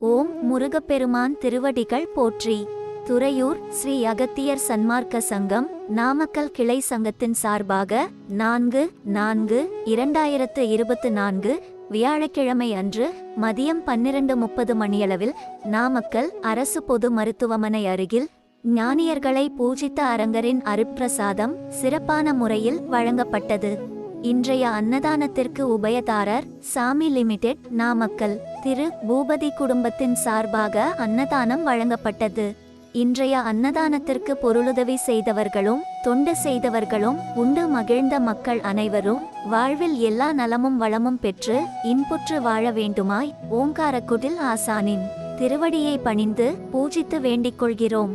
ஓம் முருகப்பெருமான் திருவடிகள் போற்றி. துறையூர் ஸ்ரீ அகத்தியர் சன்மார்க்க சங்கம் நாமக்கல் கிளை சங்கத்தின் சார்பாக நான்கு நான்கு இரண்டாயிரத்து இருபத்து நான்கு வியாழக்கிழமை அன்று மதியம் பன்னிரண்டு முப்பது மணியளவில் நாமக்கல் அரசு பொது மருத்துவமனை அருகில் ஞானியர்களை பூஜித்த அரங்கரின் அருட்பிரசாதம் சிறப்பான முறையில் வழங்கப்பட்டது. இன்றைய அன்னதானத்திற்கு உபயதாரர் சாமி லிமிடெட் நாமக்கல் திரு. பூபதி குடும்பத்தின் சார்பாக அன்னதானம் வழங்கப்பட்டது. இன்றைய அன்னதானத்திற்கு பொருளுதவி செய்தவர்களும் தொண்டு செய்தவர்களும் உண்டு மகிழ்ந்த மக்கள் அனைவரும் வாழ்வில் எல்லா நலமும் வளமும் பெற்று இன்புற்று வாழ வேண்டுமாய் ஓங்காரக்குடில் ஆசானின் திருவடியை பணிந்து பூஜித்து வேண்டிக் கொள்கிறோம்.